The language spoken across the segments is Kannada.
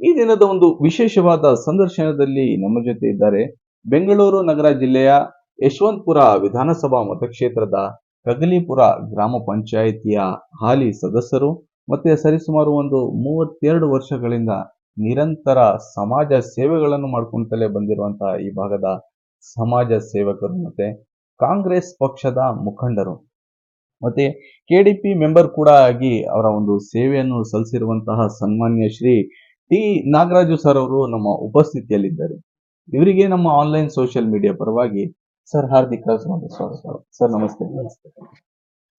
ಈ ದಿನದ ಒಂದು ವಿಶೇಷವಾದ ಸಂದರ್ಶನದಲ್ಲಿ ನಮ್ಮ ಜೊತೆ ಇದ್ದಾರೆ ಬೆಂಗಳೂರು ನಗರ ಜಿಲ್ಲೆಯ ಯಶವಂತಪುರ ವಿಧಾನಸಭಾ ಮತಕ್ಷೇತ್ರದ ಕಗಲಿಪುರ ಗ್ರಾಮ ಪಂಚಾಯಿತಿಯ ಹಾಲಿ ಸದಸ್ಯರು ಮತ್ತೆ ಸರಿಸುಮಾರು ಒಂದು ಮೂವತ್ತೆರಡು ವರ್ಷಗಳಿಂದ ನಿರಂತರ ಸಮಾಜ ಸೇವೆಗಳನ್ನು ಮಾಡ್ಕೊಂತಲೇ ಬಂದಿರುವಂತಹ ಈ ಭಾಗದ ಸಮಾಜ ಸೇವಕರು ಮತ್ತೆ ಕಾಂಗ್ರೆಸ್ ಪಕ್ಷದ ಮುಖಂಡರು. ಮತ್ತೆ ಕೆಡಿಪಿ ಮೆಂಬರ್ ಕೂಡ ಆಗಿ ಅವರ ಒಂದು ಸೇವೆಯನ್ನು ಸಲ್ಲಿಸಿರುವಂತಹ ಸನ್ಮಾನ್ಯ ಶ್ರೀ ಟಿ ನಾಗರಾಜು ಸರ್ ಅವರು ನಮ್ಮ ಉಪಸ್ಥಿತಿಯಲ್ಲಿದ್ದಾರೆ. ಇವರಿಗೆ ನಮ್ಮ ಆನ್ಲೈನ್ ಸೋಷಿಯಲ್ ಮೀಡಿಯಾ ಪರವಾಗಿ ಸರ್ ಹಾರ್ದಿಕ ಸ್ವಾಗತ. ಸರ್ ನಮಸ್ತೆ.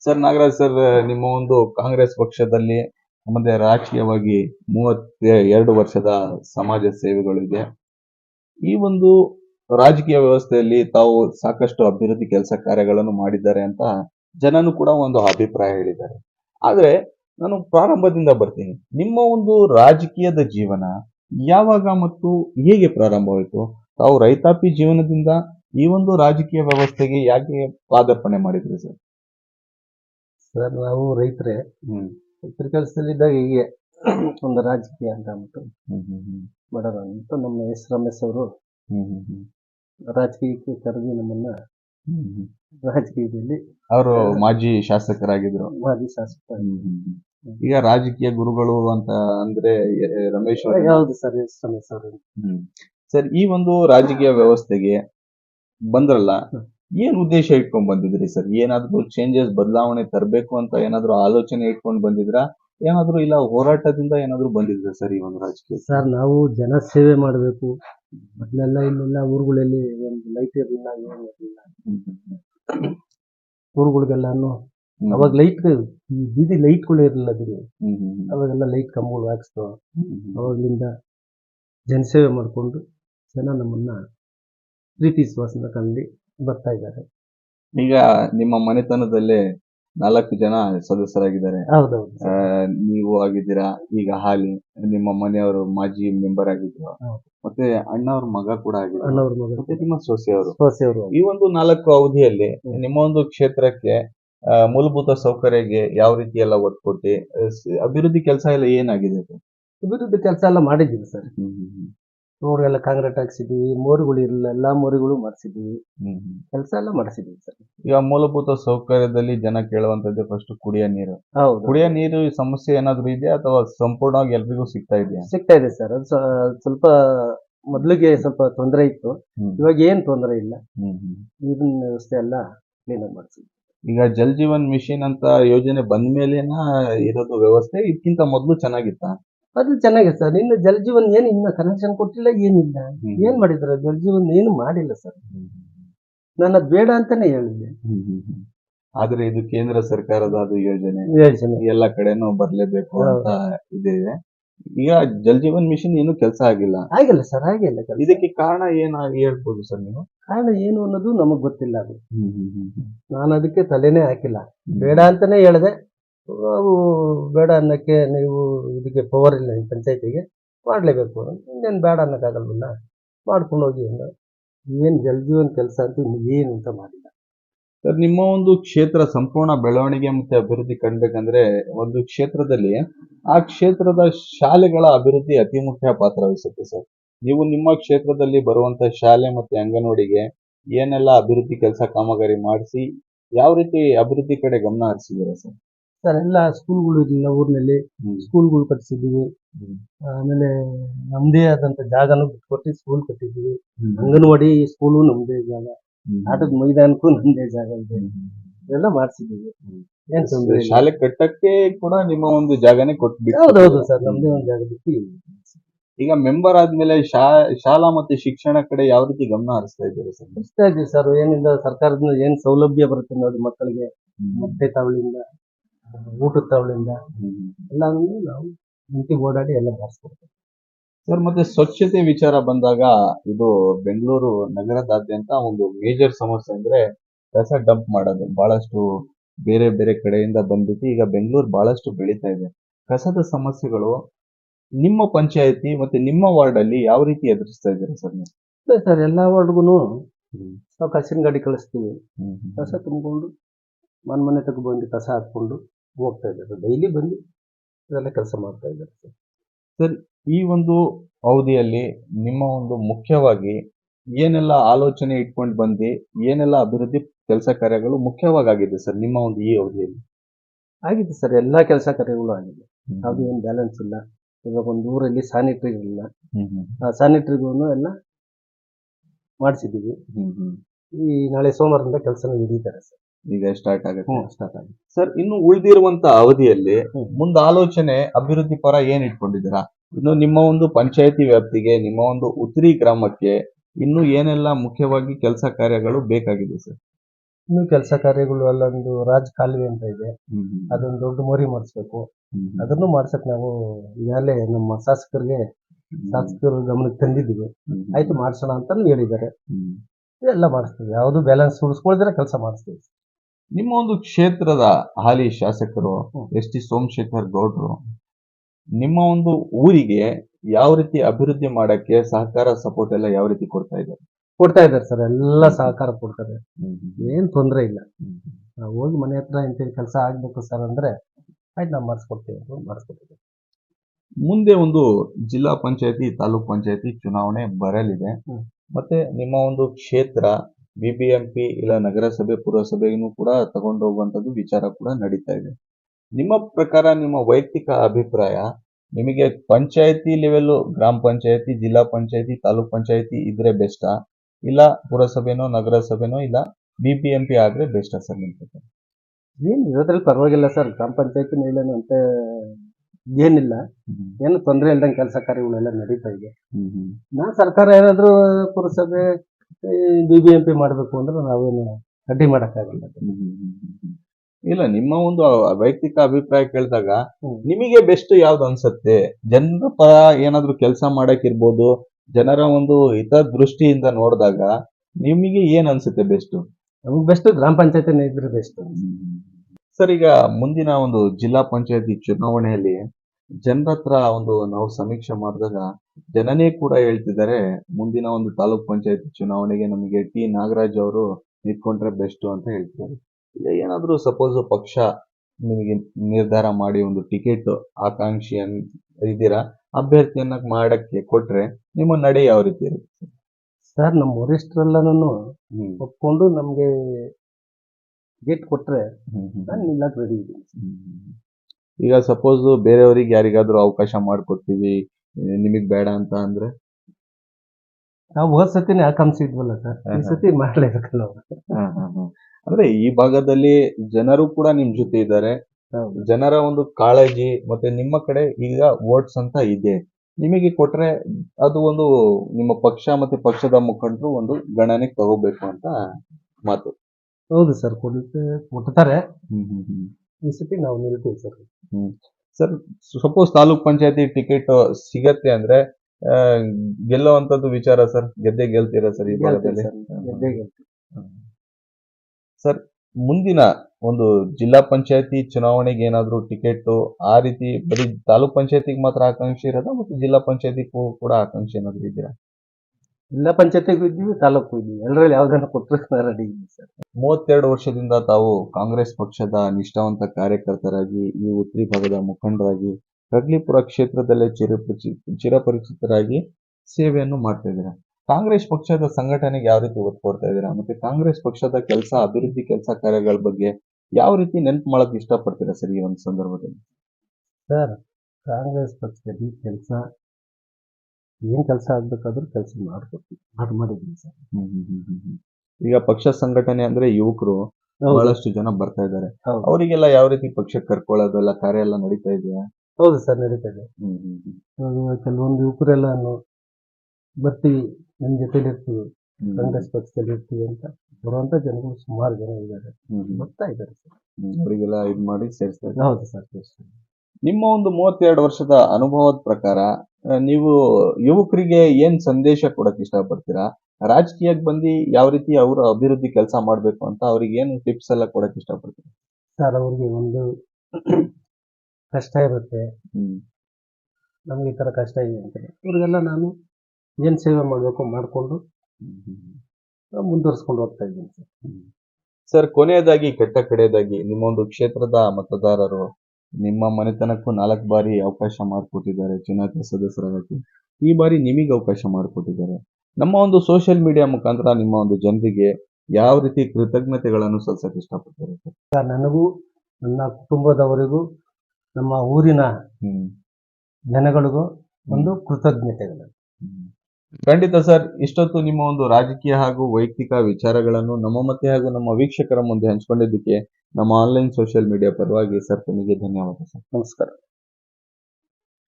ಸರ್ ನಾಗರಾಜ್ ಸರ್ ನಿಮ್ಮ ಒಂದು ಕಾಂಗ್ರೆಸ್ ಪಕ್ಷದಲ್ಲಿ ನಮ್ಮದೇ ರಾಜಕೀಯವಾಗಿ ಮೂವತ್ತ ಎರಡು ವರ್ಷದ ಸಮಾಜ ಸೇವೆಗಳಿದೆ. ಈ ಒಂದು ರಾಜಕೀಯ ವ್ಯವಸ್ಥೆಯಲ್ಲಿ ತಾವು ಸಾಕಷ್ಟು ಅಭಿವೃದ್ಧಿ ಕೆಲಸ ಕಾರ್ಯಗಳನ್ನು ಮಾಡಿದ್ದಾರೆ ಅಂತ ಜನನು ಕೂಡ ಒಂದು ಅಭಿಪ್ರಾಯ ಹೇಳಿದ್ದಾರೆ. ಆದ್ರೆ ನಾನು ಪ್ರಾರಂಭದಿಂದ ಬರ್ತೀನಿ. ನಿಮ್ಮ ಒಂದು ರಾಜಕೀಯದ ಜೀವನ ಯಾವಾಗ ಮತ್ತು ಹೇಗೆ ಪ್ರಾರಂಭವಾಯಿತು? ತಾವು ರೈತಾಪಿ ಜೀವನದಿಂದ ಈ ಒಂದು ರಾಜಕೀಯ ವ್ಯವಸ್ಥೆಗೆ ಯಾಕೆ ಪಾದಾರ್ಪಣೆ ಮಾಡಿದ್ರಿ ಸರ್? ಸರ್ ನಾವು ರೈತರೇ. ರೈತರ ಕೆಲಸದಲ್ಲಿದ್ದಾಗ ಹೀಗೆ ಒಂದು ರಾಜಕೀಯ ಅಂತ ಅಂದ್ಬಿಟ್ಟು ಮಾಡೋಣ ಅಂತ ನಮ್ಮ ಎಸ್ ರಮೇಶ್ ಅವರು ರಾಜಕೀಯಕ್ಕೆ ಕರೆದಿ ನಮ್ಮನ್ನ ರಾಜಕೀಯದಲ್ಲಿ ಅವರು ಮಾಜಿ ಶಾಸಕರಾಗಿದ್ರು. ಮಾಜಿ ಶಾಸಕ. ಈಗ ರಾಜಕೀಯ ಗುರುಗಳು ಅಂತ ಅಂದ್ರೆ ರಮೇಶ್ ಸರ್ ಎಸ್ ರಮೇಶ್ ಅವರು. ಹ್ಮ್. ಸರ್ ಈ ಒಂದು ರಾಜಕೀಯ ವ್ಯವಸ್ಥೆಗೆ ಬಂದ್ರಲ್ಲ. ಏನ್ ಉದ್ದೇಶ ಇಟ್ಕೊಂಡ್ ಬಂದಿದ್ರಿ ಸರ್? ಏನಾದ್ರೂ ಚೇಂಜಸ್ ಬದಲಾವಣೆ ತರಬೇಕು ಅಂತ ಏನಾದ್ರೂ ಆಲೋಚನೆ ಇಟ್ಕೊಂಡ್ ಬಂದಿದ್ರಾ? ಏನಾದ್ರೂ ಇಲ್ಲ ಹೋರಾಟದಿಂದ ಏನಾದ್ರೂ ಬಂದಿದ್ರ ಸರ್ ಈ ಒಂದು ರಾಜಕೀಯ? ಸರ್ ನಾವು ಜನ ಸೇವೆ ಮಾಡಬೇಕು. ಮೊದ್ಲೆಲ್ಲ ಇಲ್ಲೆಲ್ಲ ಊರುಗಳಲ್ಲಿ ಒಂದು ಲೈಟ್ ಇರಲಿಲ್ಲ ಏನು ಇರಲಿಲ್ಲ. ಹ್ಮ್ ಹ್ಮ್. ಊರುಗಳಿಗೆಲ್ಲಾನು. ಅವಾಗ ಲೈಟ್ ಈ ಬೀದಿ ಲೈಟ್ಗಳು ಇರಲಿಲ್ಲ ಬಿಡಿ. ಅವಾಗೆಲ್ಲ ಲೈಟ್ ಕಂಬಗಳು ಹಾಕಿಸ್ತು ಅವಾಗಲಿಂದ ಜನಸೇವೆ ಮಾಡಿಕೊಂಡು ಜನ ನಮ್ಮನ್ನ ಪ್ರೀತಿ ವಿಶ್ವಾಸದಿಂದ ಕಂಡು ಬರ್ತಾ ಇದ್ದಾರೆ. ಈಗ ನಿಮ್ಮ ಮನೆತನದಲ್ಲೇ ನಾಲ್ಕು ಜನ ಸದಸ್ಯರಾಗಿದ್ದಾರೆ. ಹೌದೌದು. ನೀವು ಆಗಿದ್ದೀರಾ ಈಗ ಹಾಲಿ ನಿಮ್ಮ ಮನೆಯವರು ಮಾಜಿ ಮೆಂಬರ್ ಆಗಿದ್ರು. ಮತ್ತೆ ಅಣ್ಣವ್ರ ಮಗ ಕೂಡ ಆಗಿದ್ರು. ಅಣ್ಣವ್ರ ಮಗ ಮತ್ತೆ ನಿಮ್ಮ ಸೊಸೆಯವರು. ಸೊಸೆಯವರು. ಈ ಒಂದು ನಾಲ್ಕು ಅವಧಿಯಲ್ಲಿ ನಿಮ್ಮ ಒಂದು ಕ್ಷೇತ್ರಕ್ಕೆ ಮೂಲಭೂತ ಸೌಕರ್ಯಕ್ಕೆ ಯಾವ ರೀತಿ ಎಲ್ಲ ಒತ್ತು ಕೊಟ್ಟು ಅಭಿವೃದ್ಧಿ ಕೆಲಸ ಎಲ್ಲ ಏನಾಗಿದೆ ಅದು? ಅಭಿವೃದ್ಧಿ ಕೆಲಸ ಎಲ್ಲ ಮಾಡಿದ್ದೀವಿ ಸರ್ ಹ್ಮ್ ಎಲ್ಲ ಹ್ಮ್. ರೋಡ್ಗೆಲ್ಲ ಕಾಂಕ್ರೀಟ್ ಹಾಕ್ಸಿದ್ವಿ ಮೋರಿಗಳು ಇರಲಿಲ್ಲ ಎಲ್ಲಾ ಮೋರಿಗಳು ಹ್ಮ್ ಹ್ಮ್. ಕೆಲಸ ಎಲ್ಲ ಮಾಡಿಸಿದ್ವಿ ಸರ್ ಈಗ ಮೂಲಭೂತ ಸೌಕರ್ಯದಲ್ಲಿ ಜನ ಕೇಳುವಂತದ್ದು ಫಸ್ಟ್ ಕುಡಿಯೋ ನೀರು ಹೌದು ಕುಡಿಯೋ ನೀರು ಸಮಸ್ಯೆ ಏನಾದ್ರೂ ಇದೆಯಾ ಅಥವಾ ಸಂಪೂರ್ಣವಾಗಿ ಎಲ್ರಿಗೂ ಸಿಗ್ತಾ ಇದೆಯಾ ಸಿಗ್ತಾ ಇದೆ ಸರ್ ಅದು ಸ್ವ- ಸ್ವಲ್ಪ ಮೊದ್ಲಿಗೆ ಸ್ವಲ್ಪ ತೊಂದರೆ ಇತ್ತು ಹ್ಮ್. ಇವಾಗ ಏನ್ ತೊಂದರೆ ಇಲ್ಲ ಹ್ಮ್ ಹ್ಮ್. ನೀರಿನ ವ್ಯವಸ್ಥೆ ಎಲ್ಲ ಕ್ಲೀನ್ ಆಗಿ ಮಾಡಿಸಿದ್ವಿ ಈಗ ಜಲ್ ಜೀವನ್ ಮಿಷನ್ ಅಂತ ಯೋಜನೆ ಬಂದ ಮೇಲೇನ ಇರೋದು ವ್ಯವಸ್ಥೆ ಇದಕ್ಕಿಂತ ಮೊದಲು ಚೆನ್ನಾಗಿತ್ತ? ಅದು ಚೆನ್ನಾಗಿದೆ ಸರ್. ಇನ್ನು ಜಲ್ ಜೀವನ್ ಏನು ಇನ್ನ ಕನೆಕ್ಷನ್ ಕೊಟ್ಟಿಲ್ಲ ಏನಿಲ್ಲ. ಏನ್ ಮಾಡಿದ್ರ? ಜಲ್ ಜೀವನ್ ಏನು ಮಾಡಿಲ್ಲ ಸರ್. ನಾನು ಬೇಡ ಅಂತಾನೆ ಹೇಳಿದ್ದೆ. ಆದ್ರೆ ಇದು ಕೇಂದ್ರ ಸರ್ಕಾರದ ಅದು ಯೋಜನೆ. ಯೋಜನೆ. ಎಲ್ಲ ಕಡೆನೂ ಬರ್ಲೇಬೇಕು ಅಂತ ಇದೆ ಈಗ ಜಲ್ ಜೀವನ್ ಮಿಷನ್ ಏನು ಕೆಲಸ ಆಗಿಲ್ಲ. ಆಗಿಲ್ಲ ಸರ್ ಆಗಿಲ್ಲ ಕೆಲ್ಸ. ಇದಕ್ಕೆ ಕಾರಣ ಏನ ಹೇಳ್ಬೋದು ಸರ್ ನೀವು? ಕಾರಣ ಏನು ಅನ್ನೋದು ನಮಗ್ ಗೊತ್ತಿಲ್ಲ ಅದು. ನಾನು ಅದಕ್ಕೆ ತಲೆನೇ ಹಾಕಿಲ್ಲ. ಬೇಡ ಅಂತಾನೆ ಹೇಳಿದೆ. ಅವು ಬೇಡ ಅನ್ನಕ್ಕೆ ನೀವು ಇದಕ್ಕೆ ಪವರ್ ಇಲ್ಲ ನಿಮ್ಮ ಪಂಚಾಯತಿಗೆ. ಮಾಡಲೇಬೇಕು. ಇನ್ನೇನು ಬೇಡ ಅನ್ನೋಕ್ಕಾಗಲ್ವಲ್ಲ? ಮಾಡ್ಕೊಂಡು ಹೋಗಿ ಅಂದ. ಏನು ಜಲ್ ಜೀವನ್ ಕೆಲಸ ಅಂತ ಏನು ಅಂತ ಮಾಡಿಲ್ಲ. ಸರ್ ನಿಮ್ಮ ಒಂದು ಕ್ಷೇತ್ರ ಸಂಪೂರ್ಣ ಬೆಳವಣಿಗೆ ಮತ್ತೆ ಅಭಿವೃದ್ಧಿ ಕಂಡ್ಬೇಕಂದ್ರೆ ಒಂದು ಕ್ಷೇತ್ರದಲ್ಲಿ ಆ ಕ್ಷೇತ್ರದ ಶಾಲೆಗಳ ಅಭಿವೃದ್ಧಿ ಅತಿ ಮುಖ್ಯ ಪಾತ್ರ ವಹಿಸುತ್ತೆ ಸರ್ ನೀವು ನಿಮ್ಮ ಕ್ಷೇತ್ರದಲ್ಲಿ ಬರುವಂತ ಶಾಲೆ ಮತ್ತೆ ಅಂಗನವಾಡಿಗೆ ಏನೆಲ್ಲ ಅಭಿವೃದ್ಧಿ ಕೆಲಸ ಕಾಮಗಾರಿ ಮಾಡಿಸಿ ಯಾವ ರೀತಿ ಅಭಿವೃದ್ಧಿ ಕಡೆ ಗಮನ ಹರಿಸಿದ್ದೀರಾ ಸರ್ ಸರ್ ಎಲ್ಲ ಸ್ಕೂಲ್ಗಳು ಇರಲಿಲ್ಲ ಊರಿನಲ್ಲಿ ಹ್ಮ್. ಸ್ಕೂಲ್ಗಳು ಕಟ್ಟಿಸಿದ್ದೀವಿ ಹ್ಮ್. ಆಮೇಲೆ ನಮ್ದೇ ಆದಂತ ಜಾಗನೂ ಬಿಟ್ಕೊಟ್ಟು ಸ್ಕೂಲ್ ಕಟ್ಟಿದ್ದೀವಿ. ಅಂಗನವಾಡಿ ಸ್ಕೂಲು ನಮ್ದೇ ಜಾಗ ಹ್ಮ್. ಆಟದ ಮೈದಾನಕ್ಕೂ ನಮ್ದೇ ಜಾಗ ಇದೆ. ಇದೆಲ್ಲ ಮಾಡ್ಸಿದ್ದೀವಿ ಏನ್ ತೊಂದ್ರೆ ಇಲ್ಲ. ಶಾಲೆ ಕಟ್ಟಕ್ಕೆ ಕೂಡ ನಿಮ್ಮ ಒಂದು ಜಾಗನೇ ಕೊಟ್ಬಿಟ್ಟು ಹೌದೌದು ಸರ್ ನಮ್ದೇ ಒಂದು ಜಾಗ ಬಿಟ್ಟು ಈಗ ಮೆಂಬರ್ ಆದ್ಮೇಲೆ ಶಾ ಶಾಲಾ ಮತ್ತೆ ಶಿಕ್ಷಣ ಕಡೆ ಯಾವ ರೀತಿ ಗಮನ ಹರಿಸ್ತಾ ಇದ್ದೀರಾ ಸರ್? ಇಷ್ಟ ಇದೆ ಸರ್ ಏನಿಲ್ಲ ಸರ್ಕಾರದಿಂದ ಏನ್ ಸೌಲಭ್ಯ ಬರುತ್ತೆ ನೋಡಿ ಮಕ್ಕಳಿಗೆ. ಮೊಟ್ಟೆ ತವಳಿಂದ ಊಟದ ತವಳಿಂದ. ಎಲ್ಲ ನಾವು ನಿಂತಿ ಓಡಾಡಿ ಎಲ್ಲ ಮಾಡಿಸ್ಕೊಡ್ತೀವಿ. ಸರ್ ಮತ್ತೆ ಸ್ವಚ್ಛತೆ ವಿಚಾರ ಬಂದಾಗ ಇದು ಬೆಂಗಳೂರು ನಗರದಾದ್ಯಂತ ಒಂದು ಮೇಜರ್ ಸಮಸ್ಯೆ ಅಂದ್ರೆ ಕಸ ಡಂಪ್ ಮಾಡೋದು. ಬಹಳಷ್ಟು ಬೇರೆ ಬೇರೆ ಕಡೆಯಿಂದ ಬಂದ್ಬಿಟ್ಟು ಈಗ ಬೆಂಗಳೂರು ಬಹಳಷ್ಟು ಬೆಳೀತಾ ಇದೆ. ಕಸದ ಸಮಸ್ಯೆಗಳು ನಿಮ್ಮ ಪಂಚಾಯತಿ ಮತ್ತೆ ನಿಮ್ಮ ವಾರ್ಡ್ ಅಲ್ಲಿ ಯಾವ ರೀತಿ ಎದುರಿಸ್ತಾ ಇದ್ದೀರಾ ಸರ್ ನೀವು? ಅದೇ ಸರ್ ಎಲ್ಲ ವಾರ್ಡ್ಗೂ ನಾವು ಕಸಿನ ಗಾಡಿ ಕಳಿಸ್ತೀವಿ. ಕಸ ತುಂಬಿಕೊಂಡು ಮನೆ ಮನೆ ತಗೊ ಬಂದು ಕಸ ಹಾಕೊಂಡು ಹೋಗ್ತಾ ಇದ್ದಾರೆ. ಡೈಲಿ ಬಂದು ಇದೆಲ್ಲ ಕೆಲಸ ಮಾಡ್ತಾ ಇದ್ದಾರೆ ಸರ್. ಸರ್ ಈ ಒಂದು ಅವಧಿಯಲ್ಲಿ ನಿಮ್ಮ ಒಂದು ಮುಖ್ಯವಾಗಿ ಏನೆಲ್ಲ ಆಲೋಚನೆ ಇಟ್ಕೊಂಡು ಬಂದಿ ಏನೆಲ್ಲ ಅಭಿವೃದ್ಧಿ ಕೆಲಸ ಕಾರ್ಯಗಳು ಮುಖ್ಯವಾಗಿದೆ ಆಗಿದೆ ಸರ್ ನಿಮ್ಮ ಒಂದು ಈ ಅವಧಿಯಲ್ಲಿ? ಆಗಿದೆ ಸರ್ ಎಲ್ಲಾ ಕೆಲಸ ಕಾರ್ಯಗಳು ಆಗಿದೆ. ಅದು ಏನು ಬ್ಯಾಲೆನ್ಸ್ ಇಲ್ಲ. ಇವಾಗ ಒಂದು ಊರಲ್ಲಿ ಸ್ಯಾನಿಟರಿ ಇಲ್ಲ. ಆ ಸ್ಯಾನಿಟರಿಗೂ ಎಲ್ಲ ಮಾಡಿಸಿದ್ದೀವಿ. ಈ ನಾಳೆ ಸೋಮವಾರದಿಂದ ಕೆಲಸ ಹಿಡಿತಾರೆ ಸರ್. ಈಗ ಸ್ಟಾರ್ಟ್ ಆಗುತ್ತೆ. ಸ್ಟಾರ್ಟ್ ಆಗುತ್ತೆ. ಸರ್ ಇನ್ನು ಉಳಿದಿರುವಂತ ಅವಧಿಯಲ್ಲಿ. ಮುಂದೆ ಆಲೋಚನೆ ಅಭಿವೃದ್ಧಿ ಪರ ಏನ್ ಇಟ್ಕೊಂಡಿದ್ದೀರಾ? ಇನ್ನು ನಿಮ್ಮ ಒಂದು ಪಂಚಾಯತಿ ವ್ಯಾಪ್ತಿಗೆ ನಿಮ್ಮ ಒಂದು ಉತ್ತರಿ ಗ್ರಾಮಕ್ಕೆ ಇನ್ನು ಏನೆಲ್ಲ ಮುಖ್ಯವಾಗಿ ಕೆಲಸ ಕಾರ್ಯಗಳು ಬೇಕಾಗಿದೆ ಸರ್? ಇನ್ನು ಕೆಲಸ ಕಾರ್ಯಗಳು ಅಲ್ಲೊಂದು ರಾಜ್ ಕಾಲುವೆ ಅಂತ ಇದೆ. ಅದೊಂದು ದೊಡ್ಡ ಮೋರಿ ಮಾಡಿಸ್ಬೇಕು. ಅದನ್ನು ಮಾಡ್ಸಕ್ ನಾವು ಈಗಾಗಲೇ ನಮ್ಮ ಶಾಸಕರಿಗೆ ಶಾಸಕರು ಗಮನಕ್ಕೆ ತಂದಿದ್ದೀವಿ. ಆಯ್ತು ಮಾಡ್ಸೋಣ ಅಂತ ಹೇಳಿದ್ದಾರೆ. ಎಲ್ಲ ಮಾಡಿಸ್ತೀವಿ. ಯಾವುದು ಬ್ಯಾಲೆನ್ಸ್ ಉಳಿಸ್ಕೊಳ್ದಿರ ಕೆಲಸ ಮಾಡಿಸ್ತೀವಿ. ನಿಮ್ಮ ಒಂದು ಕ್ಷೇತ್ರದ ಹಾಲಿ ಶಾಸಕರು ಎಸ್ ಟಿ ಸೋಮಶೇಖರ್ ಗೌಡ್ರು ನಿಮ್ಮ ಒಂದು ಊರಿಗೆ ಯಾವ ರೀತಿ ಅಭಿವೃದ್ಧಿ ಮಾಡಕ್ಕೆ ಸಹಕಾರ ಸಪೋರ್ಟ್ ಎಲ್ಲ ಯಾವ ರೀತಿ ಕೊಡ್ತಾ ಇದ್ದಾರೆ? ಕೊಡ್ತಾ ಇದ್ದಾರೆ ಸರ್ ಎಲ್ಲ ಸಹಕಾರ ಕೊಡ್ತಾರೆ ಏನ್ ತೊಂದರೆ ಇಲ್ಲ. ನಾವು ಹೋಗಿ ಮನೆ ಹತ್ರ ಇಂಥ ಕೆಲಸ ಆಗ್ಬೇಕು ಸರ್ ಅಂದ್ರೆ ಆಯ್ತು ನಾವು ಮಾಡಿಸ್ಕೊಡ್ತೀವಿ ಅಂತ ಮಾಡಿಸ್ಕೊಡ್ತೀವಿ ಮುಂದೆ ಒಂದು ಜಿಲ್ಲಾ ಪಂಚಾಯತಿ ತಾಲೂಕ್ ಪಂಚಾಯತಿ ಚುನಾವಣೆ ಬರಲಿದೆ. ಮತ್ತೆ ನಿಮ್ಮ ಒಂದು ಕ್ಷೇತ್ರ ಬಿಬಿಎಂಪಿ ಇಲ್ಲ ನಗರಸಭೆ ಪುರಸಭೆಯನ್ನು ಕೂಡ ತಗೊಂಡು ಹೋಗುವಂತದ್ದು ವಿಚಾರ ಕೂಡ ನಡೀತಾ ಇದೆ. ನಿಮ್ಮ ಪ್ರಕಾರ ನಿಮ್ಮ ವೈಯಕ್ತಿಕ ಅಭಿಪ್ರಾಯ ನಿಮಗೆ ಪಂಚಾಯತಿ ಲೆವೆಲ್ ಗ್ರಾಮ ಪಂಚಾಯತಿ ಜಿಲ್ಲಾ ಪಂಚಾಯತಿ ತಾಲೂಕ್ ಪಂಚಾಯತಿ ಇದ್ರೆ ಬೆಸ್ಟಾ ಇಲ್ಲ ಪುರಸಭೆನೋ ನಗರಸಭೆನೋ ಇಲ್ಲ ಬಿಬಿಎಂಪಿ ಆದ್ರೆ ಬೆಸ್ಟಾ ಸರ್ ನಿಮ್ಮ ಪ್ರಕಾರ ಏನ್ ಇರೋದ್ರಲ್ಲಿ ಪರವಾಗಿಲ್ಲ ಸರ್. ಗ್ರಾಮ ಪಂಚಾಯತಿ ಮೇಲೇನು ಅಂತ ಏನಿಲ್ಲ. ಏನು ತೊಂದರೆ ಇಲ್ದಂಗೆ ಕೆಲಸ ಕಾರ್ಯಗಳೆಲ್ಲ ನಡೀತಾ ಇದೆ. ನಾ ಸರ್ಕಾರ ಏನಾದ್ರು ಪುರಸಭೆ ಬಿ ಬಿ ಎಂ ಪಿ ಮಾಡಬೇಕು ಅಂದ್ರೆ ನಾವೇನು ಅಡ್ಡಿ ಮಾಡೋಕ್ಕಾಗಲ್ಲ. ಇಲ್ಲ ನಿಮ್ಮ ಒಂದು ವೈಯಕ್ತಿಕ ಅಭಿಪ್ರಾಯ ಕೇಳಿದಾಗ ನಿಮಗೆ ಬೆಸ್ಟ್ ಯಾವ್ದು ಅನ್ಸತ್ತೆ? ಜನರ ಪರ ಏನಾದ್ರು ಕೆಲಸ ಮಾಡಕ್ ಇರ್ಬೋದು ಜನರ ಒಂದು ಹಿತದೃಷ್ಟಿಯಿಂದ ನೋಡಿದಾಗ ನಿಮಗೆ ಏನ್ ಅನ್ಸುತ್ತೆ ಬೆಸ್ಟ್ ನಮಗ್ ಬೆಸ್ಟ್ ಗ್ರಾಮ ಪಂಚಾಯತ್ ಇದ್ರೆ ಬೆಸ್ಟ್ ಸರ್ ಈಗ ಮುಂದಿನ ಒಂದು ಜಿಲ್ಲಾ ಪಂಚಾಯತಿ ಚುನಾವಣೆಯಲ್ಲಿ ಜನರ ಹತ್ರ ಒಂದು ನಾವು ಸಮೀಕ್ಷೆ ಮಾಡಿದಾಗ ಜನನೇ ಕೂಡ ಹೇಳ್ತಿದ್ದಾರೆ ಮುಂದಿನ ಒಂದು ತಾಲೂಕ್ ಪಂಚಾಯತಿ ಚುನಾವಣೆಗೆ ನಮಗೆ ಟಿ ನಾಗರಾಜ್ ಅವರು ನಿಂತ್ಕೊಂಡ್ರೆ ಬೆಸ್ಟ್ ಅಂತ ಹೇಳ್ತಿದ್ದಾರೆ. ಈಗ ಏನಾದರೂ ಸಪೋಸ್ ಪಕ್ಷ ನಿಮಗೆ ನಿರ್ಧಾರ ಮಾಡಿ ಒಂದು ಟಿಕೆಟ್ ಆಕಾಂಕ್ಷಿ ಇದ್ದೀರಾ ಅಭ್ಯರ್ಥಿಯನ್ನ ಮಾಡಕ್ಕೆ ಕೊಟ್ರೆ ನಿಮ್ಮ ನಡೆ ಯಾವ ರೀತಿ ಇರುತ್ತೆ? ಸರ್ ನಮ್ಮ ವರಿಷ್ಠರೆಲ್ಲನೂ ಹ್ಮ್. ಒಪ್ಕೊಂಡು ನಮಗೆ ಗೇಟ್ ಕೊಟ್ರೆ ಹ್ಮ್ ಹ್ಮ್. ನಾನು ನಿಲ್ಲಕ್ ರೆಡಿ ಇದ್ದೀನಿ. ಹ್ಮ್. ಈಗ ಸಪೋಸ್ ಬೇರೆಯವರಿಗೆ ಯಾರಿಗಾದ್ರೂ ಅವಕಾಶ ಮಾಡಿಕೊಡ್ತೀವಿ ನಿಮಗ್ ಬೇಡ ಅಂತ ಅಂದ್ರೆ? ನಾವು ಹೋದ್ ಸತಿನೇ ಆಕಾಂಕ್ಷಿದ್ವಲ್ಲ ಸರ್ ಈ ಹಾ, ಹಾ. ಸತಿ ಮಾಡ್ಲೇಬೇಕಲ್ಲ ನಾವು. ಅಂದ್ರೆ ಈ ಭಾಗದಲ್ಲಿ ಜನರು ಕೂಡ ನಿಮ್ ಜೊತೆ ಇದ್ದಾರೆ. ಜನರ ಒಂದು ಕಾಳಜಿ ಮತ್ತೆ ನಿಮ್ಮ ಕಡೆ ಈಗ ವೋಟ್ಸ್ ಅಂತ ಇದೆ. ನಿಮಗೆ ಕೊಟ್ರೆ ಅದು ಒಂದು ನಿಮ್ಮ ಪಕ್ಷ ಮತ್ತೆ ಪಕ್ಷದ ಮುಖಂಡರು ಒಂದು ಗಣನೆಗೆ ತಗೋಬೇಕು ಅಂತ ಮಾತು. ಹೌದು ಸರ್ ಕೊಡುತ್ತೆ ಕೊಡ್ತಾರೆ. ಹ್ಮ್ ಹ್ಮ್ ಹ್ಮ್. ಈ ಸತಿ ನಾವು ನಿಲ್ತೀವಿ sir. Sir suppose taluk panchayat ticket ಸಿಗತ್ತೆ ಅಂದ್ರೆ ಆ, ಗೆಲ್ಲುವಂತದ್ದು ವಿಚಾರ ಸರ್? ಗೆದ್ದೆ ಗೆಲ್ತೀರಾ ಸರ್ ಈ ಭಾಗದಲ್ಲಿ? ಗೆದ್ದೆ ಗೆಲ್ತೀವಿ. ಸರ್ ಮುಂದಿನ ಒಂದು ಜಿಲ್ಲಾ ಪಂಚಾಯತಿ ಚುನಾವಣೆಗೆ ಏನಾದರೂ ಟಿಕೆಟ್ ಆ ರೀತಿ ಬರೀ ತಾಲೂಕ್ ಪಂಚಾಯತಿಗೆ ಮಾತ್ರ ಆಕಾಂಕ್ಷೆ ಇರೋದಾ ಮತ್ತು ಜಿಲ್ಲಾ ಪಂಚಾಯತಿಗೂ ಕೂಡ ಆಕಾಂಕ್ಷೆ ಏನಾದರೂ ಇದೆಯಾ ಜಿಲ್ಲಾ ಪಂಚಾಯತಿಗೂ ಇದ್ದೀವಿ ತಾಲೂಕು ಇದ್ದೀವಿ. ಎಲ್ಲರಲ್ಲಿ ಯಾವ್ದನ್ನ ಕೊಟ್ಟರೆ ರೆಡಿ ಇದ್ದೀವಿ ಸರ್. ಮೂವತ್ತೆರಡು ವರ್ಷದಿಂದ ತಾವು ಕಾಂಗ್ರೆಸ್ ಪಕ್ಷದ ನಿಷ್ಠಾವಂತ ಕಾರ್ಯಕರ್ತರಾಗಿ ಈ ಉತ್ತರಿ ಭಾಗದ ಮುಖಂಡರಾಗಿ ಕಗ್ಲಿಪುರ ಕ್ಷೇತ್ರದಲ್ಲೇ ಚಿರಪರಿಚಿ ಚಿರಪರಿಚಿತರಾಗಿ ಸೇವೆಯನ್ನು ಮಾಡ್ತಾ ಇದ್ದೀರಾ? ಕಾಂಗ್ರೆಸ್ ಪಕ್ಷದ ಸಂಘಟನೆಗೆ ಯಾವ ರೀತಿ ಒತ್ತು ಕೊಡ್ತಾ ಇದ್ದೀರಾ? ಮತ್ತೆ ಕಾಂಗ್ರೆಸ್ ಪಕ್ಷದ ಕೆಲಸ ಅಭಿವೃದ್ಧಿ ಕೆಲಸ ಕಾರ್ಯಗಳ ಬಗ್ಗೆ ಯಾವ ರೀತಿ ನೆನಪು ಮಾಡಕ್ ಇಷ್ಟಪಡ್ತೀರಾ ಸರ್ ಈ ಒಂದು ಸಂದರ್ಭದಲ್ಲಿ? ಸರ್ ಕಾಂಗ್ರೆಸ್ ಪಕ್ಷದಲ್ಲಿ ಕೆಲಸ ಏನ್ ಕೆಲಸ ಆಗ್ಬೇಕಾದ್ರೂ ಕೆಲಸ ಮಾಡ್ಕೊಡ್ತೀವಿ ಮಾಡಿ ಮಾಡಿದ್ದೀನಿ ಸರ್. ಈಗ ಪಕ್ಷ ಸಂಘಟನೆ ಅಂದ್ರೆ ಯುವಕರು ಬಹಳಷ್ಟು ಜನ ಬರ್ತಾ ಇದ್ದಾರೆ. ಅವರಿಗೆಲ್ಲ ಯಾವ ರೀತಿ ಪಕ್ಷಕ್ಕೆ ಕರ್ಕೊಳ್ಳೋದೆಲ್ಲ ಕಾರ್ಯ ಎಲ್ಲ ನಡೀತಾ ಇದೆಯಾ? ಹೌದು ಸರ್ ನಡೀತಾ ಇದೆ. ಕೆಲವೊಂದು ಯುವಕರೆಲ್ಲ ಬರ್ತೀವಿ ನಿಮ್ಮ ಜೊತೆಲಿ ಇರ್ತೀವಿ ಕಾಂಗ್ರೆಸ್ ಪಕ್ಷದಲ್ಲಿ ಇರ್ತೀವಿ ಅಂತ ಬರುವಂತ ಜನಗಳು ಸುಮಾರು ಜನ ಇದ್ದಾರೆ. ಬರ್ತಾ ಇದ್ದಾರೆ ಸರ್. ಅವರಿಗೆಲ್ಲ ಇದು ಮಾಡಿ ಸೇರಿಸ್ತಾ ಇದ್ದಾರೆ. ಹೌದು ಸರ್ ನಿಮ್ಮ ಒಂದು ಮೂವತ್ತೆರಡು ವರ್ಷದ ಅನುಭವದ ಪ್ರಕಾರ ನೀವು ಯುವಕರಿಗೆ ಏನ್ ಸಂದೇಶ ಕೊಡಕ್ ಇಷ್ಟಪಡ್ತೀರಾ? ರಾಜಕೀಯಕ್ಕೆ ಬಂದು ಯಾವ ರೀತಿ ಅವರು ಅಭಿವೃದ್ಧಿ ಕೆಲಸ ಮಾಡಬೇಕು ಅಂತ ಅವ್ರಿಗೆ ಏನು ಟಿಪ್ಸ್ ಎಲ್ಲ ಕೊಡಕ್ ಇಷ್ಟಪಡ್ತೀರಾ? ಸರ್ ಅವ್ರಿಗೆ ಒಂದು ಕಷ್ಟ ಇರುತ್ತೆ. ನಮ್ಗೆ ಈ ತರ ಕಷ್ಟ ಇದೆ ಅಂತ. ಇವ್ರಿಗೆಲ್ಲ ನಾನು ಏನು ಸೇವೆ ಮಾಡಬೇಕು ಮಾಡಿಕೊಂಡು ಮುಂದುವರ್ಸ್ಕೊಂಡು ಹೋಗ್ತಾ ಇದ್ದೀನಿ ಸರ್. ಸರ್ ಕೊನೆಯದಾಗಿ ಕೆಟ್ಟ ಕಡೆಯದಾಗಿ ನಿಮ್ಮ ಒಂದು ಕ್ಷೇತ್ರದ ಮತದಾರರು ನಿಮ್ಮ ಮನೆತನಕ್ಕೂ ನಾಲ್ಕು ಬಾರಿ ಅವಕಾಶ ಮಾಡಿಕೊಟ್ಟಿದ್ದಾರೆ ಚುನಾಯಿತ ಸದಸ್ಯರಾಗಕ್ಕೆ ಈ ಬಾರಿ ನಿಮಗೆ ಅವಕಾಶ ಮಾಡಿಕೊಟ್ಟಿದ್ದಾರೆ. ನಮ್ಮ ಒಂದು ಸೋಷಿಯಲ್ ಮೀಡಿಯಾ ಮುಖಾಂತರ ನಿಮ್ಮ ಒಂದು ಜನರಿಗೆ ಯಾವ ರೀತಿ ಕೃತಜ್ಞತೆಗಳನ್ನು ಸಲ್ಲಿಸಕ್ಕೆ ಇಷ್ಟಪಡ್ತಾರೆ ಸರ್? ಸರ್ ನನಗೂ ನನ್ನ ಕುಟುಂಬದವರಿಗೂ ನಮ್ಮ ಊರಿನ ಜನಗಳಿಗೂ ಒಂದು ಕೃತಜ್ಞತೆಗಳು. ಖಂಡಿತ ಸರ್ ಇಷ್ಟೊತ್ತು ನಿಮ್ಮ ಒಂದು ರಾಜಕೀಯ ಹಾಗೂ ವೈಯಕ್ತಿಕ ವಿಚಾರಗಳನ್ನು ನಮ್ಮ ಮತ್ತೆ ಹಾಗೂ ನಮ್ಮ ವೀಕ್ಷಕರ ಮುಂದೆ ಹಂಚಿಕೊಂಡಿದ್ದಕ್ಕೆ ನಮ್ಮ ಆನ್ಲೈನ್ ಸೋಷಿಯಲ್ ಮೀಡಿಯಾ ಪರವಾಗಿ ಸರ್ ತಮಗೆ ಧನ್ಯವಾದ ಸರ್. ನಮಸ್ಕಾರ.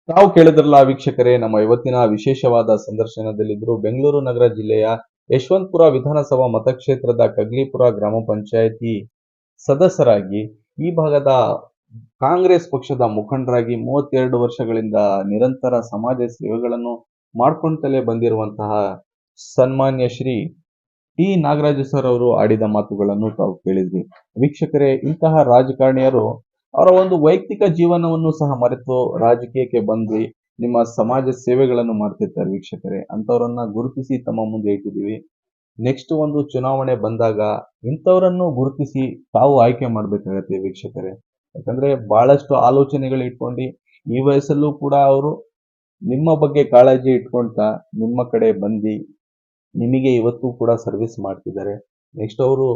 ತಾವು ಕೇಳಿದ್ರಲ್ಲ ವೀಕ್ಷಕರೇ ನಮ್ಮ ಇವತ್ತಿನ ವಿಶೇಷವಾದ ಸಂದರ್ಶನದಲ್ಲಿದ್ದರು ಬೆಂಗಳೂರು ನಗರ ಜಿಲ್ಲೆಯ ಯಶವಂತಪುರ ವಿಧಾನಸಭಾ ಮತಕ್ಷೇತ್ರದ ಕಗ್ಲಿಪುರ ಗ್ರಾಮ ಪಂಚಾಯಿತಿ ಸದಸ್ಯರಾಗಿ ಈ ಭಾಗದ ಕಾಂಗ್ರೆಸ್ ಪಕ್ಷದ ಮುಖಂಡರಾಗಿ ಮೂವತ್ತೆರಡು ವರ್ಷಗಳಿಂದ ನಿರಂತರ ಸಮಾಜ ಸೇವೆಗಳನ್ನು ಮಾಡ್ಕೊಂತಲೇ ಬಂದಿರುವಂತಹ ಸನ್ಮಾನ್ಯ ಶ್ರೀ ಟಿ. ನಾಗರಾಜ ಸರ್ ಅವರು ಆಡಿದ ಮಾತುಗಳನ್ನು ತಾವು ಕೇಳಿದ್ವಿ. ವೀಕ್ಷಕರೇ, ಇಂತಹ ರಾಜಕಾರಣಿಯರು ಅವರ ಒಂದು ವೈಯಕ್ತಿಕ ಜೀವನವನ್ನು ಸಹ ಮರೆತು ರಾಜಕೀಯಕ್ಕೆ ಬಂದ್ವಿ ನಿಮ್ಮ ಸಮಾಜ ಸೇವೆಗಳನ್ನು ಮಾಡ್ತಿರ್ತಾರೆ ವೀಕ್ಷಕರೇ. ಅಂತವರನ್ನ ಗುರುತಿಸಿ ತಮ್ಮ ಮುಂದೆ ಇಟ್ಟಿದ್ದೀವಿ. ನೆಕ್ಸ್ಟ್ ಒಂದು ಚುನಾವಣೆ ಬಂದಾಗ ಇಂಥವರನ್ನು ಗುರುತಿಸಿ ತಾವು ಆಯ್ಕೆ ಮಾಡ್ಬೇಕಾಗತ್ತೆ ವೀಕ್ಷಕರೇ. ಯಾಕಂದ್ರೆ ಬಹಳಷ್ಟು ಆಲೋಚನೆಗಳು ಇಟ್ಕೊಂಡು ಈ ವಯಸ್ಸಲ್ಲೂ ಕೂಡ ಅವರು ನಿಮ್ಮ ಬಗ್ಗೆ ಕಾಳಜಿ ಇಟ್ಕೊಂತ ನಿಮ್ಮ ಕಡೆ ಬಂದು ನಿಮಗೆ ಇವತ್ತು ಕೂಡ ಸರ್ವಿಸ್ ಮಾಡ್ತಿದ್ದಾರೆ. ನೆಕ್ಸ್ಟ್ ಅವರು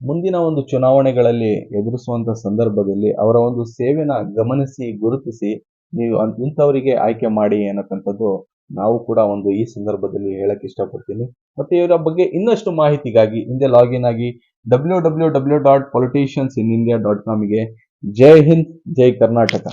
ಮುಂದಿನ ಒಂದು ಚುನಾವಣೆಗಳಲ್ಲಿ ಎದುರಿಸುವಂತ ಸಂದರ್ಭದಲ್ಲಿ ಅವರ ಒಂದು ಸೇವೆನ ಗಮನಿಸಿ, ಗುರುತಿಸಿ ನೀವು ಇಂಥವರಿಗೆ ಆಯ್ಕೆ ಮಾಡಿ ಅನ್ನತಕ್ಕಂಥದ್ದು ನಾವು ಕೂಡ ಒಂದು ಈ ಸಂದರ್ಭದಲ್ಲಿ ಹೇಳಕ್ ಇಷ್ಟಪಡ್ತೀನಿ. ಮತ್ತೆ ಇವರ ಬಗ್ಗೆ ಇನ್ನಷ್ಟು ಮಾಹಿತಿಗಾಗಿ ಹಿಂದೆ ಲಾಗಿನ್ ಆಗಿ W W W dot politicians in India dot ಕಾಮ್ಗೆ Jai Hind, Jai Karnataka.